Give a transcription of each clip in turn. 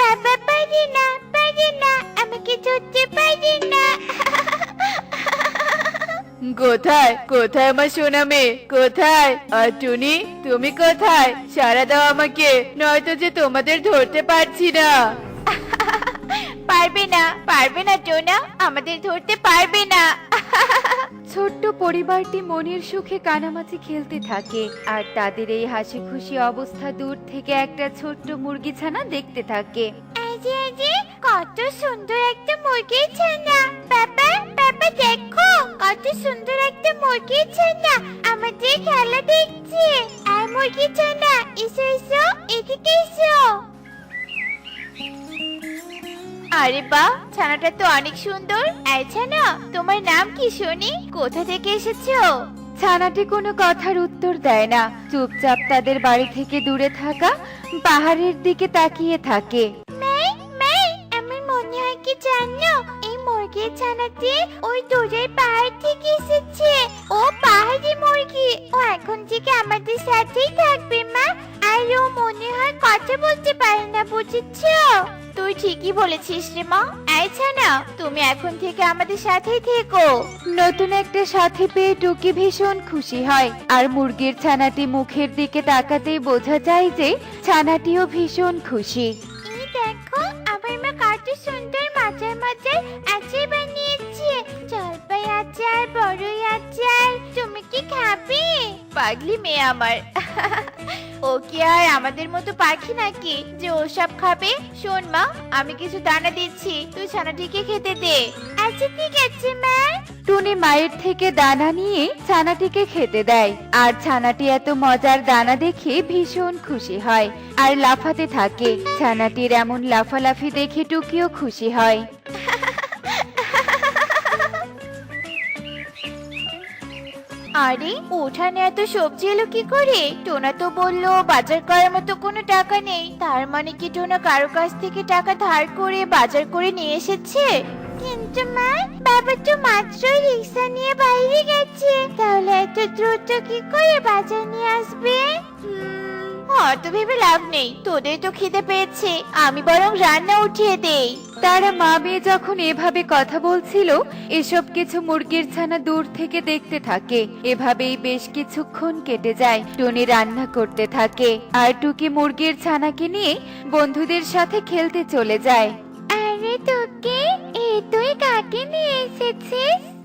বাবা পারি না পারি না আমাকে ধরতে পারি না। কোথায় কোথায় আমার সোনা মেয়ে? কোথায়? আর টুনি তুমি কোথায়? সারা দাও আমাকে নয়তো যে তোমাদের ধরতে পারছি না। পারবে না পারবে না টোনা আমাদের ধরতে পারবে না। ছোট্ট পরিবারটি মনের সুখে কানামাছি খেলতে থাকে, আর তাদের এই হাসি খুশি অবস্থা দূর থেকে একটা ছোট্ট মুরগি ছানা দেখতে থাকে। কত সুন্দর একটা মুরগির ছানা। বাবা বাবা দেখো, কত সুন্দর একটা মুরগির ছানা। আমাদের খেলা দেখছে। আর মুরগির ছানা, এসো এসো, এদিকে এসো। আরে বা ছানাটা তো অনেক সুন্দর। এই ছানা তোমার নাম কি শুনি? কোথা থেকে এসেছ? ছানাটি কোনো কথার উত্তর দেয় না। চুপচাপ তাদের বাড়ি থেকে দূরে থাকা পাহাড়ের দিকে তাকিয়ে থাকে। মেই মেই আমার মনে হয় কি জানো? এই মুরগির ছানাটি ওই দূরের পাহাড় থেকে এসেছে। ও পাহাড়ি মুরগি। ও এখন থেকে আমাদের সাথেই থাকবে মা। আর ও মনে হয় কথা বলতে পারে না বুঝেছ? তুই ঠিকই বলেছিস রে মা। এই ছানা তুমি এখন থেকে আমাদের সাথেই থেকো। নতুন একটা সাথী পেয়ে টুকি ভীষণ খুশি হয়। আর মুরগির ছানাটি মুখের দিকে তাকাতেই বোঝা যায় যে ছানাটিও ভীষণ খুশি। এই দেখো আমার মা কত সুন্দর মজার মজার আচার বানিয়েছে। জলপাই আচার বড়ই আচার। তুমি কি খাবে? পাগলি মেয়ে আমার। ও কি আর আমাদের মতো পাখি নাকি যে ওসব খাবে? শোন মা, আমি কিছু দানা দিচ্ছি, তুই ছানাটিকে খেতে দে। আচ্ছা ঠিক আছে, মা। টুনি মায়ের থেকে দানা নিয়ে ছানাটিকে খেতে দেয়। আর ছানাটি এত মজার দানা দেখে ভীষণ খুশি হয় আর লাফাতে থাকে। ছানাটির এমন লাফালাফি দেখে টুকিও খুশি হয়। আরে, উঠানে এত সবজি এলো কি করে? টোনা তো বলল, বাজার করার মতো কোনো টাকা নেই। তার মানে কি টোনা কারও কাছ থেকে টাকা ধার করে বাজার করে নিয়ে এসেছে? কিন্তু মা, বাবা তো মাত্রই রিক্সা নিয়ে বাইরে গেছে। তাহলে এত দ্রুত কি করে বাজার নিয়ে আসবে? অত ভেবে লাভ নেই। তোদের তো খিদে পেয়েছে। আমি বরং রান্না উঠিয়ে দেই। তারা মা মেয়ে যখন এভাবে কথা বলছিল এসব কিছু মুরগির ছানা দূর থেকে দেখতে থাকে। এভাবেই বেশ কিছুক্ষণ কেটে যায় টনি রান্না করতে থাকে। আর টুকি মুরগির ছানাকে নিয়ে বন্ধুদের সাথে খেলতে চলে যায়। আরে তোকে এ তুই কাকে নিয়ে এসেছিস?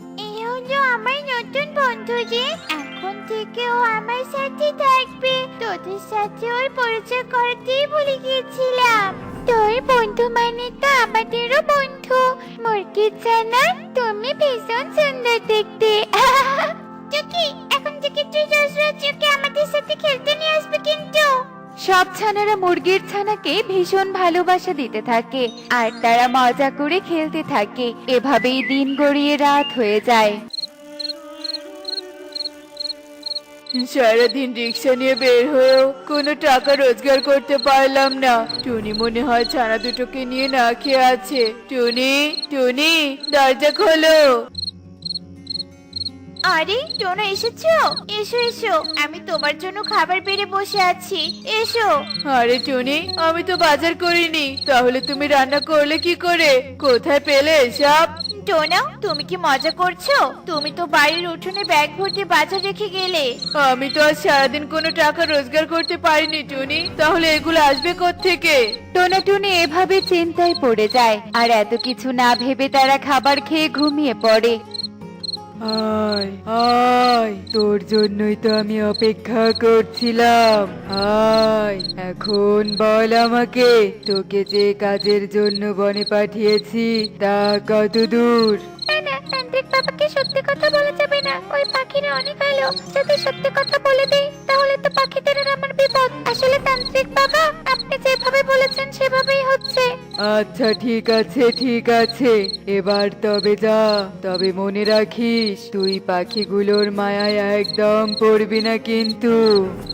হলো আমার নতুন বন্ধু যে এখন থেকে ও আমার সাথে থাকবে। তোদের সাথে ওর পরিচয় করতেই ভুলে গিয়েছিলাম। তোর বন্ধু মানে তো আমাদেরও বন্ধু। মুরগির জানা তুমি ভীষণ সুন্দর দেখতে। টুকি এখন থেকে তুই রোজ ওকে আমাদের সাথে খেলতে নিয়ে আসবে কিন্তু। সব ছানারা মুরগির ছানাকে ভীষণ ভালোবাসা দিতে থাকে আর তারা মজা করে খেলতে থাকে। এভাবেই দিন গড়িয়ে রাত হয়ে যায়। সারাদিন রিক্সা নিয়ে বের হয়েও কোনো টাকা রোজগার করতে পারলাম না। টুনি মনে হয় ছানা দুটোকে নিয়ে না খেয়ে আছে। টুনি টুনি দরজা খোলো। আরে টোনা এসেছ? এসো এসো। আমি তোমার জন্য খাবার বেড়ে বসে আছি। এসো। আরে টুনি আমি তো বাজার করিনি। তাহলে তুমি রান্না করলে কি করে? কোথায় পেলে সব টোনা তুমি কি মজা করছ? তুমি তো বাড়ির উঠোনে ব্যাগ ভর্তি বাজার রেখে গেলে। আমি তো আজ সারাদিন কোনো টাকা রোজগার করতে পারিনি টুনি। তাহলে এগুলো আসবে থেকে টোনা টুনি এভাবে চিন্তায় পড়ে যায়। আর এত কিছু না ভেবে তারা খাবার খেয়ে ঘুমিয়ে পড়ে। আয় আয় তোর জন্যই তো আমি অপেক্ষা করছিলাম। আয় এখন বল আমাকে, তোকে যে কাজের জন্য বনে পাঠিয়েছি তা কত দূর না না তান্ত্রিক বাবাকে সত্যি কথা বলা যাবে না? ওই পাখিরা অনেক ভালো যদি সত্যি কথা বলে দেই তাহলে তো পাখিদের আর আমার বিপদ। আসলে তান্ত্রিক বাবা আপনি যেভাবে বলেছেন সেভাবেই হচ্ছে। আচ্ছা ঠিক আছে ঠিক আছে। এবার তবে যা তবে মনে রাখিস তুই পাখিগুলোর মায়ায় একদম পড়বি না কিন্তু।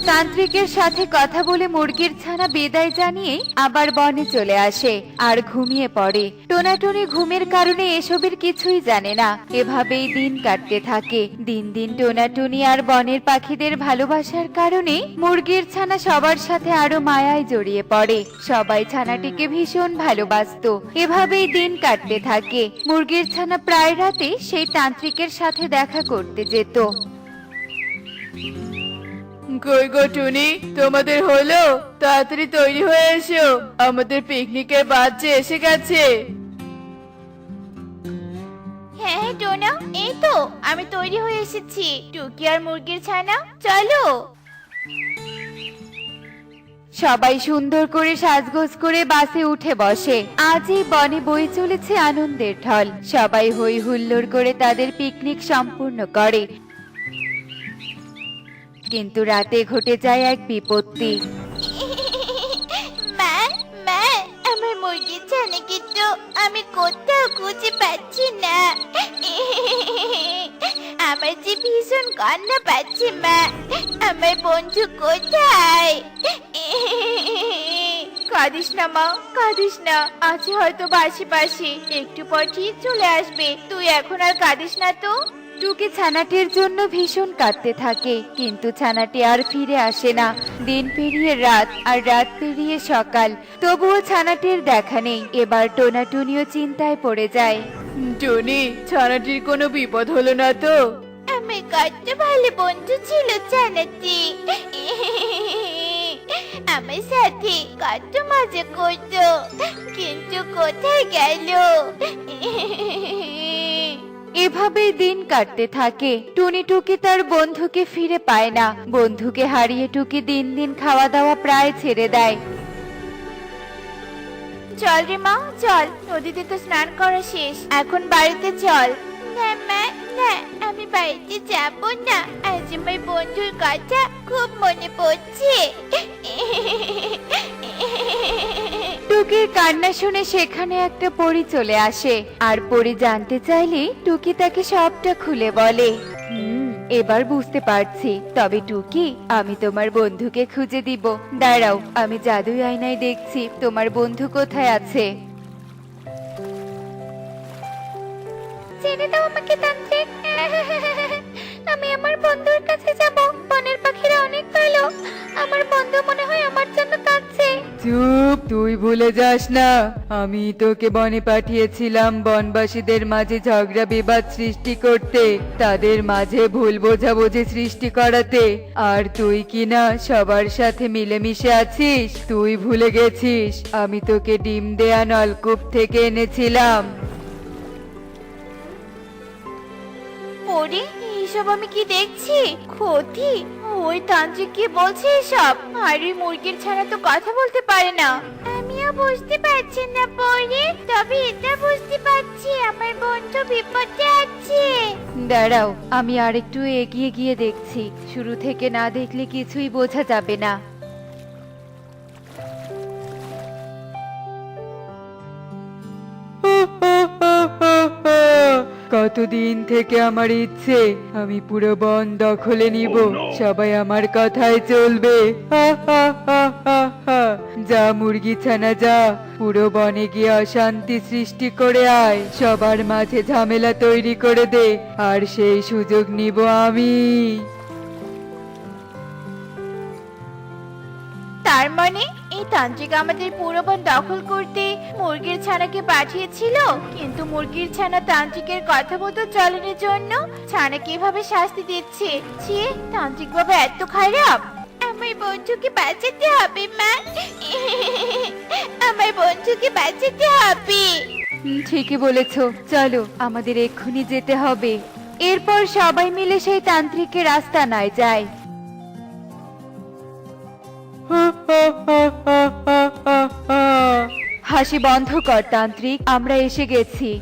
তান্ত্রিকের সাথে কথা বলে মুরগির ছানা বিদায় জানিয়ে আবার বনে চলে আসে আর ঘুমিয়ে পড়ে। টোনাটুনি ঘুমের কারণে এসবের কিছুই জানে না। এভাবেই দিন কাটতে থাকে। দিন দিন টোনাটুনি আর বনের পাখিদের ভালোবাসার কারণে মুরগির ছানা সবার সাথে আরও মায়ায় জড়িয়ে পড়ে। সবাই ছানাটিকে ভীষণ ভালোবাসতো। এভাবেই দিন কাটতে থাকে। মুরগির ছানা প্রায় রাতে সেই তান্ত্রিকের সাথে দেখা করতে যেত। তোমাদের হলো? তাড়াতাড়ি তৈরি হয়ে এসো। আমাদের পিকনিকের বাচ্চা এসে গেছে। হ্যাঁ হ্যাঁ টোনা এই তো, আমি তৈরি হয়ে এসেছি। টুকি আর মুরগির ছানা, চলো। সবাই সুন্দর করে সাজগোজ করে বাসে উঠে বসে। আজ এই বনে বই চলেছে আনন্দের ঢল। সবাই হই হুল্লোড় করে তাদের পিকনিক সম্পূর্ণ করে। কিন্তু রাতে ঘটে যায় এক বিপত্তি। কান্না পাচ্ছে মা। আমার বন্ধু কোথায়? কাঁদিস না মা কাঁদিস না। আছে হয়তো বাসি বাসি একটু পর ঠিক চলে আসবে। তুই এখন আর কাঁদিস না তো? টুকি ছানাটির জন্য ভীষণ কাঁদতে থাকে কিন্তু ছানাটি আর ফিরে আসে না। দিন পেরিয়ে রাত আর রাত পেরিয়ে সকাল। তবুও ছানাটির দেখা নেই। এবার টোনাটুনিও চিন্তায় পড়ে যায়। টুনি ছানাটির কোনো বিপদ হলো না তো? আমার কত ভালো বন্ধু ছিল জানাতি। আমার সাথে কত মজা করতো কিন্তু কোথায় গেল? এভাবে দিন কাটতে থাকে। টুনি টুকি তার বন্ধুকে ফিরে পায় না। বন্ধুকে হারিয়ে টুকি দিন দিন খাওয়া দাওয়া প্রায় ছেড়ে দেয়। চল রে মা চল নদীতে তো স্নান করা শেষ। এখন বাড়িতে চল। না মা না বাড়িতে যাব না আজ আমার বন্ধুর কথা খুব মনে পড়ছে টুকির কান্না শুনে সেখানে একটা পরী চলে আসে। আর পরী জানতে চাইলে টুকি তাকে সবটা খুলে বলে। হুম এবার বুঝতে পারছি। তবে টুকি আমি তোমার বন্ধুকে খুঁজে দিব। দাঁড়াও আমি জাদুই আয়নায় দেখছি। তোমার বন্ধু কোথায় আছে? ছেড়ে দাও আমাকে তান্ত্রিক। আমি আমার বন্ধুর কাছে যাব। বনের পাখিরা অনেক ভালো। আমার বন্ধু মনে হয় আমার জন্য কাঁদছে। চুপ, তুই ভুলে যাস না। আমি তোকে বনে পাঠিয়েছিলাম বনবাসীদের মাঝে ঝগড়া বিবাদ সৃষ্টি করতে। তাদের মাঝে ভুল বোঝাবুঝি সৃষ্টি করাতে। আর তুই কি না সবার সাথে মিলেমিশে আছিস? তুই ভুলে গেছিস। আমি তোকে ডিম দেয়া নলকূপ থেকে এনেছিলাম। পরে এইসব আমি কি দেখছি? ক্ষতি? ওই তান্ত্রিক কি বলছে এসব? আর ওই মুরগির ছাড়া তো কথা বলতে পারে না। আমিও বুঝতে পারছি না পরে, তবে এটা বুঝতে পারছি, আমার বন্ধু বিপদে আছে। দাঁড়াও, আমি আরেকটু এগিয়ে গিয়ে দেখছি। শুরু থেকে না দেখলে কিছুই বোঝা যাবে না। কতদিন থেকে আমার ইচ্ছে আমি পুরো বন দখলে নিব। সবাই আমার কথায় চলবে। হা, হা, হা, হা, হা। যা মুরগি ছানা যা। পুরো বনে গিয়ে অশান্তি সৃষ্টি করে আয়। সবার মাঝে ঝামেলা তৈরি করে দে। আর সেই সুযোগ নিব আমি। তার মানে তান্ত্রিক আমাদের পুরো বন দখল করতে মুরগির ছানাকে পাঠিয়েছিল, কিন্তু মুরগির ছানা তান্ত্রিকের কথা মতো চলনের জন্য ছানাকে এভাবে শাস্তি দিচ্ছে? ছি, তান্ত্রিক বাবা এত খারাপ। আমার বন্ধুকে বাঁচাতে হবে, মা। আমার বন্ধুকে বাঁচাতে হবে। ঠিকই বলেছ। চলো, আমাদের এক্ষুনি যেতে হবে। এরপর সবাই মিলে সেই তান্ত্রিকের রাস্তা নাই যায়। হাসি বন্ধ কর তান্ত্রিক আমরা এসে গেছি।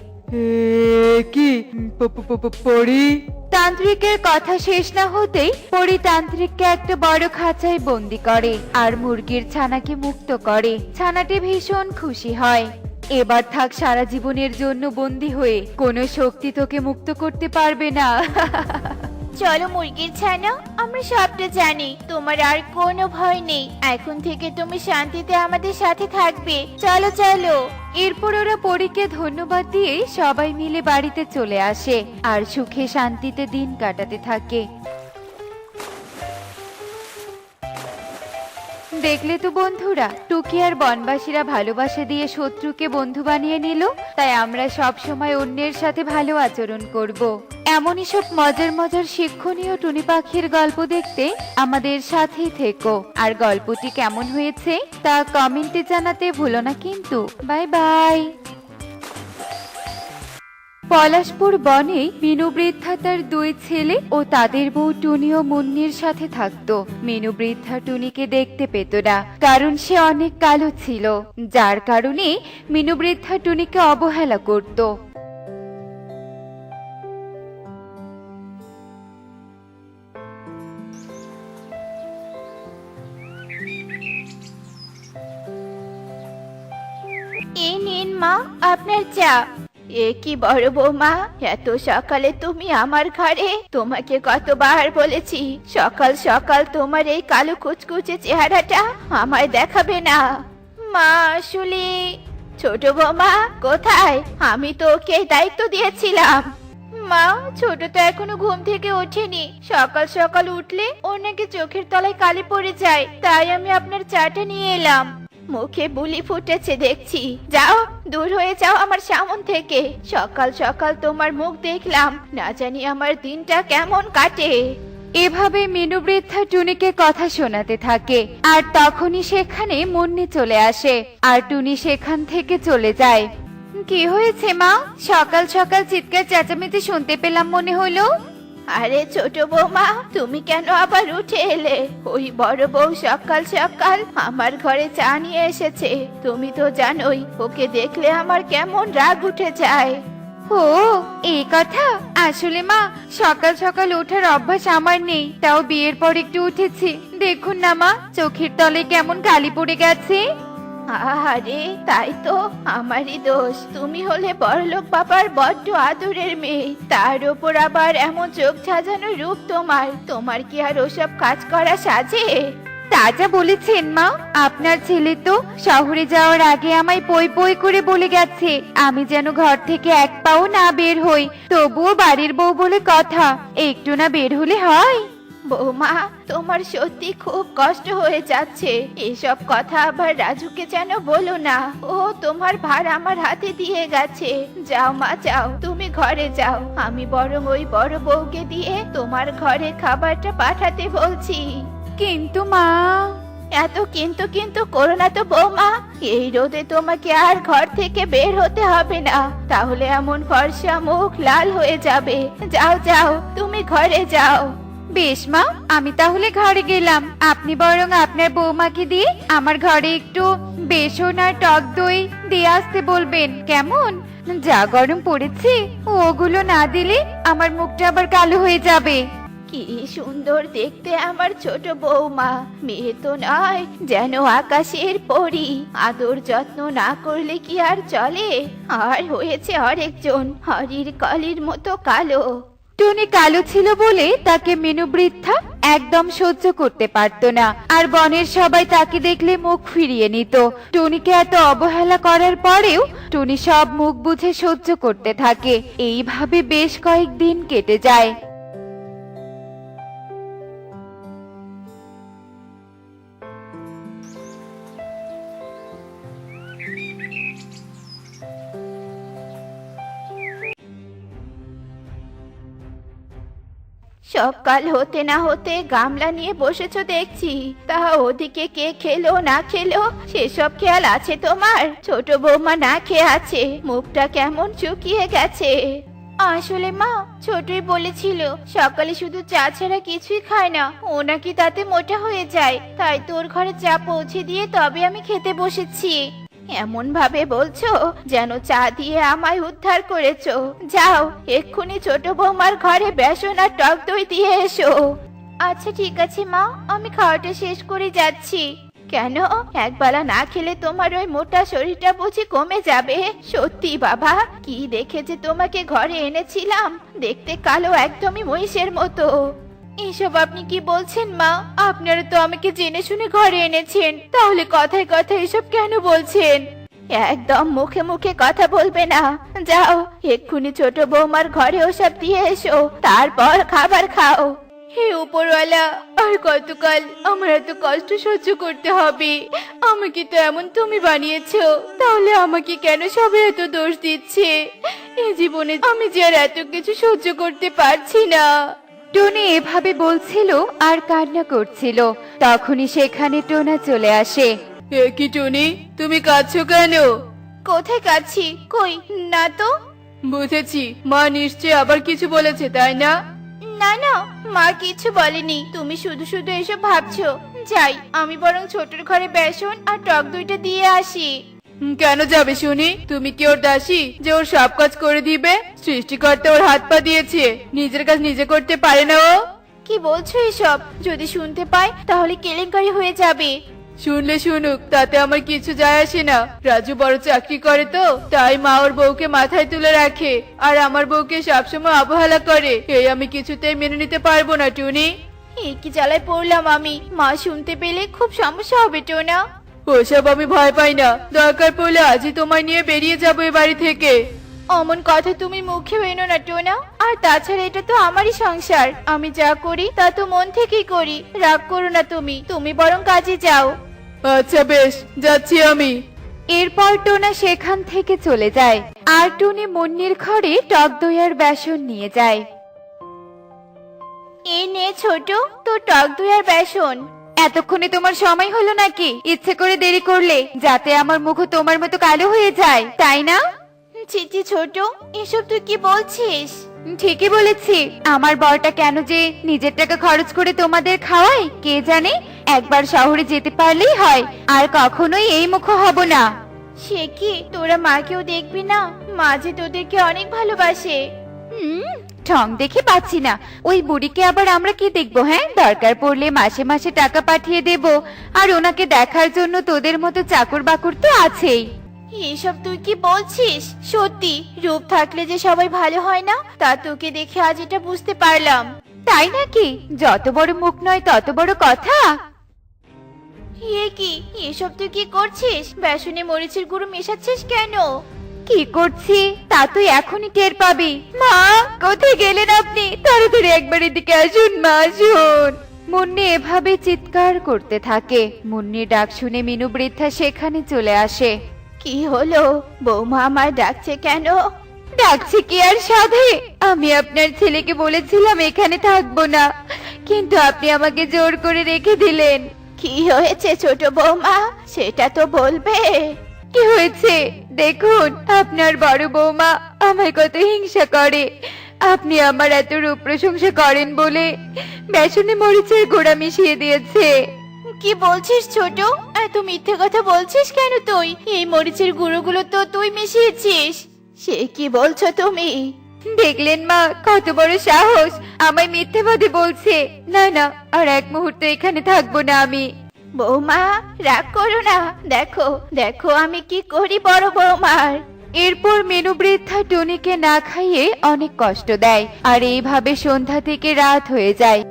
কি? প- প- প- প- পড়ি? তান্ত্রিকের কথা শেষ না হতেই পরিতান্ত্রিককে একটা বড় খাঁচায় বন্দি করে আর মুরগির ছানাকে মুক্ত করে। ছানাটি ভীষণ খুশি হয়। এবার থাক সারা জীবনের জন্য বন্দি হয়ে কোনো শক্তি তোকে মুক্ত করতে পারবে না। চলো মুরগির ছানা, আমরা সবটা জানি। তোমার আর কোনো ভয় নেই। এখন থেকে তুমি শান্তিতে আমাদের সাথে থাকবে। চলো চলো। এরপর ওরা পরীকে ধন্যবাদ দিয়ে সবাই মিলে বাড়িতে চলে আসে। আর সুখে শান্তিতে দিন কাটাতে থাকে। দেখলে তো বন্ধুরা টুকি আর বনবাসীরা ভালোবাসা দিয়ে শত্রুকে বন্ধু বানিয়ে নিল, তাই আমরা সব সময় অন্যের সাথে ভালো আচরণ করব। এমনই সব মজার মজার শিক্ষণীয় টুনি পাখির গল্প দেখতে আমাদের সাথেই থেকো। আর গল্পটি কেমন হয়েছে তা কমেন্টে জানাতে ভুলো না কিন্তু। Bye by. পলাশপুর বনে মিনু বৃদ্ধা তার দুই ছেলে ও তাদের বউ টুনি ও মুন্নির সাথে থাকতো। মিনু বৃদ্ধা টুনিকে দেখতে পেত না, কারণ সে অনেক কালো ছিল। যার কারণে মিনু বৃদ্ধা টুনিকে অবহেলা করত। নিন মা, আপনার চা। এ কি বড় বৌমা? এত সকালে তুমি আমার ঘরে? তোমাকে কতবার বলেছি, সকাল সকাল তোমার এই কালো কুচকুচে চেহারাটা আমায় দেখাবে না। মা আসলে ছোট বৌমা, কোথায়? আমি তো ওকে দায়িত্ব দিয়েছিলাম। মা, ছোট তো এখনও ঘুম থেকে ওঠেনি। সকাল সকাল উঠলে ওর নাকি চোখের তলায় কালি পড়ে যায়। তাই আমি আপনার চাটা নিয়ে এলাম। মুখে বুলি ফুটেছে দেখছি। যাও, দূর হয়ে যাও আমার সামন থেকে। সকাল সকাল তোমার মুখ দেখলাম, না জানি আমার দিনটা কেমন কাটে। এভাবে মিনু বৃদ্ধা টুনিকে কথা শোনাতে থাকে, আর তখনই সেখানে মুন্নি চলে আসে, আর টুনি সেখান থেকে চলে যায়। কি হয়েছে মা? সকাল সকাল চিৎকার চেঁচামেচি শুনতে পেলাম মনে হলো। আরে ছোট বৌমা, তুমি কেন আবার উঠে এলে? ওই বড় বউ সকাল সকাল আমার ঘরে চা নিয়ে এসেছে। তুমি তো জানোই, ওকে দেখলে আমার কেমন রাগ উঠে যায়। ও এই কথা? আসলে মা, সকাল সকাল ওঠার অভ্যাস আমার নেই, তাও বিয়ের পর একটু উঠেছি। দেখুন না মা, চোখের তলে কেমন কালি পড়ে গেছে। আরে, তাই তো, আমারই দোষ। তুমি হলে বড়লোক বাবার বড্ড আদরের মেয়ে। তার ওপর আবার এমন চোখ সাজানো রূপ তোমার। তোমার কি আর ওসব কাজ করা সাজে? তা যা বলেছেন, মা। আপনার ছেলে তো শহরে যাওয়ার আগে আমায় পই পই করে বলে গেছে, আমি যেন ঘর থেকে এক পাও না বের হই। তবুও বাড়ির বউ বলে কথা, একটু না বের হলে হয়। বৌমা তোমার সত্যি খুব কষ্ট হয়ে যাচ্ছে। এসব কথা আবার রাজুকে যেন বলো না। ও তোমার ভার আমার হাতে দিয়ে গেছে। যাও মা যাও তুমি ঘরে যাও। আমি বরং ওই বড় বউকে দিয়ে তোমার ঘরে খাবারটা পাঠাতে বলছি। কিন্তু মা। এত কিন্তু কিন্তু করো না তো বৌমা। এই রোদে তোমাকে আর ঘর থেকে বের হতে হবে না। তাহলে এমন ফর্সা মুখ লাল হয়ে যাবে। যাও যাও তুমি ঘরে যাও। বেশ মা, আমি তাহলে ঘরে গেলাম। আপনি বরং আপনার বৌমাকে দিয়ে আমার ঘরে একটু বেসন আর টক দই দিয়ে আসতে বলবেন, কেমন? যা গরম পড়েছে, ওগুলো না দিলে আমার মুখটা আবার কালো হয়ে যাবে। কি সুন্দর দেখতে আমার ছোট বৌমা, মেয়ে তো নয়, যেন আকাশের পরি। আদর যত্ন না করলে কি আর চলে? আর হয়েছে আরেকজন হরির কলির মতো কালো। টুনি কালো ছিল বলে তাকে মেনু বৃদ্ধা একদম সহ্য করতে পারত না। আর বনের সবাই তাকে দেখলে মুখ ফিরিয়ে নিত। টনিকে এত অবহেলা করার পরেও টনি সব মুখ বুঝে সহ্য করতে থাকে। এইভাবে বেশ কয়েকদিন কেটে যায়। সকাল হতে না হতে গামলা নিয়ে বসেছো দেখছি। তা ওদিকে কে খেলো, না খেলো, সেসব খেয়াল আছে তোমার? ছোট বৌমা না খেয়ে আছে, মুখটা কেমন চুকিয়ে গেছে। আসলে মা, ছোটই বলেছিল, সকালে শুধু চা ছাড়া কিছুই খায় না, ও নাকি তাতে মোটা হয়ে যায়, তাই তোর ঘরে চা পৌঁছে দিয়ে তবে আমি খেতে বসেছি। এমন ভাবে বলছো যেন চা দিয়ে আমায় উদ্ধার করেছ। যাও, এক্ষুনি ছোট বৌমার ঘরে বেসন আর টক দই দিয়ে এসো। আচ্ছা ঠিক আছে, মা, আমি খাওয়াটা শেষ করে যাচ্ছি। কেন? একবেলা না খেলে তোমার ওই মোটা শরীরটা বুঝি কমে যাবে। সত্যি, বাবা, কি দেখে যে তোমাকে ঘরে এনেছিলাম, দেখতে কালো একদমই মহিষের মতো। এসব আপনি কি বলছেন, মা? আপনারা তো আমাকে জেনে শুনে ঘরে এনেছেন। তাহলে কথায় কথায় এসব কেন বলছেন? একদম মুখে মুখে কথা বলবে না। যাও, এক্ষুনি ছোট বৌমার ঘরে ওসব দিয়ে এসো। তারপর খাবার খাও। হে উপরওয়ালা, আর কতকাল আমার এত কষ্ট সহ্য করতে হবে? আমাকে তো এমন তুমি বানিয়েছো, তাহলে আমাকে কেন সবাই এত দোষ দিচ্ছে? এই জীবনে আমি যে আর এত কিছু সহ্য করতে পারছি না। টনি এভাবে বলছিল আর কান্না করছিল। তখনই সেখানে টোনা চলে আসে। এ কি টুনি? তুমি কাঁদছো কেন? কোথায় কাছি কই? না তো। বুঝেছি মা নিশ্চয় আবার কিছু বলেছে তাই না? না না মা কিছু বলেনি। তুমি শুধু শুধু এসব ভাবছ। যাই আমি বরং ছোটর ঘরে বেসন আর টক দইটা দিয়ে আসি। কেন যাবে শুনি? তুমি কি ওর দাসী যে ওর সব কাজ করে দিবে? সৃষ্টিকর্তা ওর হাত পা দিয়েছে। নিজের কাজ নিজে করতে পারে না ও। কি বলছো এসব? যদি শুনতে পাই তাহলে কেলেঙ্কারি হয়ে যাবে। শুনলে শুনুক তাতে আমার কিছু যায় আসে না। রাজু বড় চাকরি করে তো তাই মা ওর বউকে মাথায় তুলে রাখে। আর আমার বউকে সবসময় অবহেলা করে। এই আমি কিছুতেই মেনে নিতে পারব না টুনি। এই কি জ্বালায় পড়লাম আমি। মা শুনতে পেলে খুব সমস্যা হবে টোনা। ওসব আমি ভয় পাই না। দরকার পড়লে আজই তোমায় নিয়ে বেরিয়ে যাব এ বাড়ি থেকে। অমন কথা তুমি মুখে এনো না টোনা। আর তাছাড়া এটা তো আমারই সংসার। আমি যা করি তা তো মন থেকেই করি। রাগ করো না তুমি। তুমি বরং কাজে যাও। আচ্ছা বেশ। যাচ্ছি আমি। এরপর টোনা সেখান থেকে চলে যায়। আর টুনি মুন্নির ঘরে টক দইয়ের বেসন নিয়ে যায়। এই নে ছোট তোর টক দইয়ের বেসন। এতক্ষণে তোমার সময় হলো নাকি? ইচ্ছে করে দেরি করলে যাতে আমার মুখ তোমার মতো কালো হয়ে যায় তাই না? চিচি ছোট এসব তুই কি বলছিস? ঠিকই বলেছি। আমার বরটা কেন যে নিজের টাকা খরচ করে তোমাদের খাওয়ায় কে জানে? একবার শহরে যেতে পারলেই হয় আর কখনোই এই মুখ হব না। সে কি? তোরা মাকেও দেখবি না? মা যে তোদেরকে অনেক ভালোবাসে। হুম ঠং দেখে পাচ্ছি না। ওই বুড়িকে আবার আমরা কি দেখব হ্যাঁ? দরকার পড়লে মাসে মাসে টাকা পাঠিয়ে দেব। আর ওনাকে দেখার জন্য তোদের মতো চাকর বাকর তো আছেই। এসব তুই কি বলছিস? সত্যি রূপ থাকলে যে সবাই ভালো হয় না? তা তোকে দেখে আজ এটা বুঝতে পারলাম। তাই নাকি? যত বড় মুখ নয় তত বড় কথা। এ কি? এসব তুই কি করছিস? বেসনে মরিচের গুঁড়ো মেশাচ্ছিস কেন? কি করছি? তা তুই এখনই টের পাবি। মা কোথায় গেলেন আপনি? তাড়াতাড়ি একবার এদিকে আসুন মা আসুন। মুন্নি এভাবে চিৎকার করতে থাকে। মুন্নি ডাক শুনে মিনু বৃদ্ধা সেখানে চলে আসে। কি হলো? বৌমা আমার ডাকছে কেন? ডাকছে কি আর সাধে? আমি আপনার ছেলেকে বলেছিলাম এখানে থাকব না। কিন্তু আপনি আমাকে জোর করে রেখে দিলেন। কি হয়েছে ছোট বৌমা? সেটা তো বলবে। কি হয়েছে? দেখুন আপনার বড় বৌমা আমায় কত হিংসা করে। আপনি আমার এত রূপ প্রশংসা করেন বলে বেসনে মরিচের গোড়া মিশিয়ে দিয়েছে। কি বলছিস ছোট? এত মিথ্যে কথা বলছিস কেন তুই? এই মরিচের গুঁড়োগুলো তো তুই মিশিয়েছিস। সে কি বলছো তুমি? দেখলেন মা কত বড় সাহস। আমায় মিথ্যেবাদী বলছে। না না আর এক মুহূর্ত এখানে থাকব না আমি। বৌমা, রাগ করো না। দেখো দেখো আমি কি করি বড় বৌমার। এরপর মেনু বৃদ্ধা টনিকে না খাইয়ে অনেক কষ্ট দেয়, আর এইভাবে সন্ধ্যা থেকে রাত হয়ে যায়।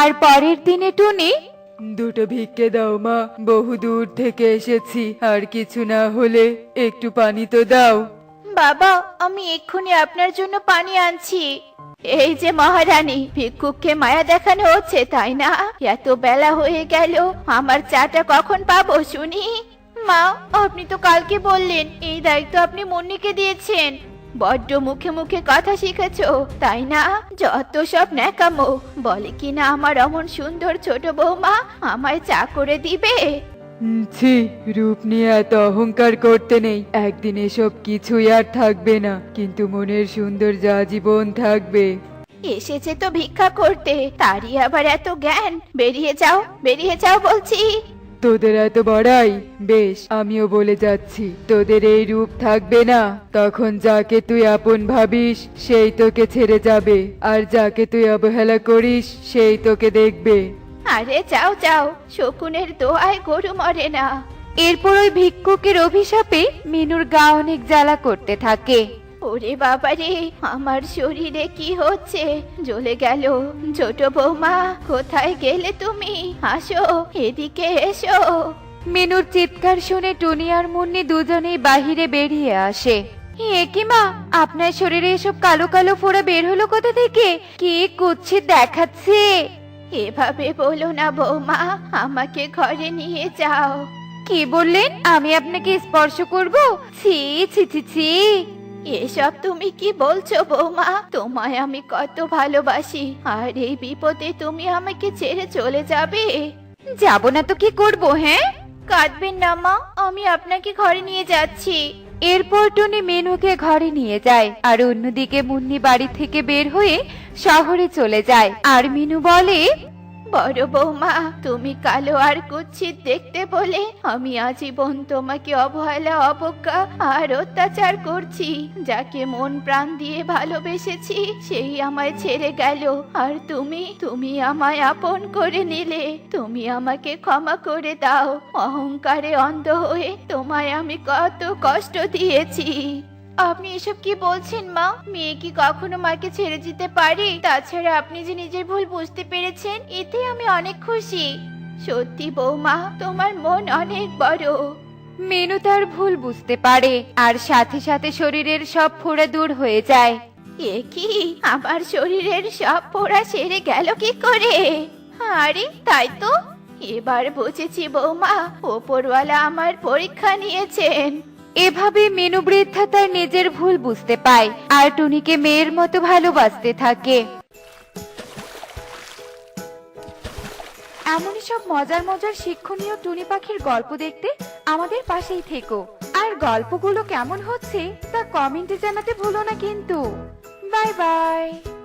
আর পরের দিনে টুনি দুটো ভিক্ষে দাও, মা। বহু দূর থেকে এসেছি, আর কিছু না হলে একটু পানি তো দাও। বাবা, আমি এক্ষুনি আপনার জন্য পানি আনছি। এই যে মহারানী, ভিক্ষুককে মায়া দেখানো হচ্ছে, তাই না? এত বেলা হয়ে গেল, আমার চাটা কখন পাবো শুনি? মা, আপনি তো কালকে বললেন, এই দায়িত্ব আপনি মুন্নিকে দিয়েছেন। বড্ড মুখে মুখে কথা শিখেছ তাই না? যত সব ন্যাকামো বলে কিনা আমার অমন সুন্দর ছোট বৌমা আমায় চা করে দিবে? ছি রূপ নিয়ে এত অহংকার করতে নেই। একদিন এসব কিছুই আর থাকবে না কিন্তু মনের সুন্দর যা জীবন থাকবে। এসেছে তো ভিক্ষা করতে তারই আবার এত জ্ঞান। বেরিয়ে যাও বেরিয়ে যাও বলছি। তোদের এত বড়াই? বেশ আমিও বলে যাচ্ছি তোদের এই রূপ থাকবে না। তখন যাকে তুই আপন ভাবিস সেই তোকে ছেড়ে যাবে। আর যাকে তুই অবহেলা করিস সেই তোকে দেখবে। আরে যাও যাও শকুনের দোয়ায় গরু মরে না। এরপর ওই ভিক্ষুকের অভিশাপে মিনুর গা অনেক জ্বালা করতে থাকে। ওরে বাবা রে আমার শরীরে কি হচ্ছে? জ্বলে গেল। ছোট বৌমা কোথায় গেলে তুমি? আসো এদিকে এসো। মিনুর চিৎকার শুনে টুনি আর মুন্নি দুজনেই বাহিরে বেরিয়ে আসে। এ কি মা আপনার শরীরে এসব কালো কালো ফোড়া বের হলো কোথা থেকে? কি কুচ্ছিত দেখাচ্ছে? এভাবে বলো না বৌমা আমাকে ঘরে নিয়ে যাও। কি বললেন? আমি আপনাকে স্পর্শ করব? ছি ছি ছি ছি। এসব তুমি কি বলছো বৌমা? তোমায় আমি কত ভালোবাসি আর এই বিপদে তুমি আমাকে ছেড়ে চলে যাবে। যাব না তো কি করব হ্যাঁ? কাঁদবেন না মা আমি আপনাকে ঘরে নিয়ে যাচ্ছি। এরপর টুনি মেনুকে ঘরে নিয়ে যায় আর অন্যদিকে মুন্নি বাড়ি থেকে বের হয়ে শহরে চলে যায়। আর মিনু বলে বড় বৌমা, তুমি কালো আর কুচ্ছিত দেখতে বলে আমি আজীবন তোমাকে অবহেলা, অবজ্ঞা আর অত্যাচার করছি। যাকে মন প্রাণ দিয়ে ভালোবেসেছি, সেই আমায় ছেড়ে গেল। আর তুমি তুমি আমায় আপন করে নিলে, তুমি আমাকে ক্ষমা করে দাও। অহংকারে অন্ধ হয়ে তোমায় আমি কত কষ্ট দিয়েছি। আপনি এসব কি বলছেন মা? মেয়ে কি কখনো মাকে ছেড়ে যেতে পারে? তাছাড়া আপনি যে নিজের ভুল বুঝতে পেরেছেন এতে আমি অনেক খুশি। সত্যি বৌমা তোমার মন অনেক বড়। মেনু তার ভুল বুঝতে পারে আর সাথে সাথে শরীরের সব ফোড়া দূর হয়ে যায়। এ কি? আমার শরীরের সব পোড়া সেরে গেল কি করে? আরে তাই তো। এবার বুঝেছি বৌমা ওপরওয়ালা আমার পরীক্ষা নিয়েছেন। এভাবে মেনু বৃদ্ধা তার নিজের ভুল বুঝতে পায়, আর টুনিকে মেয়ের মতো ভালোবাসতে থাকে। এমনই সব মজার মজার শিক্ষণীয় টুনি পাখির গল্প দেখতে আমাদের পাশেই থেকো। আর গল্পগুলো কেমন হচ্ছে তা কমেন্টে জানাতে ভুলো না কিন্তু। Bye bye.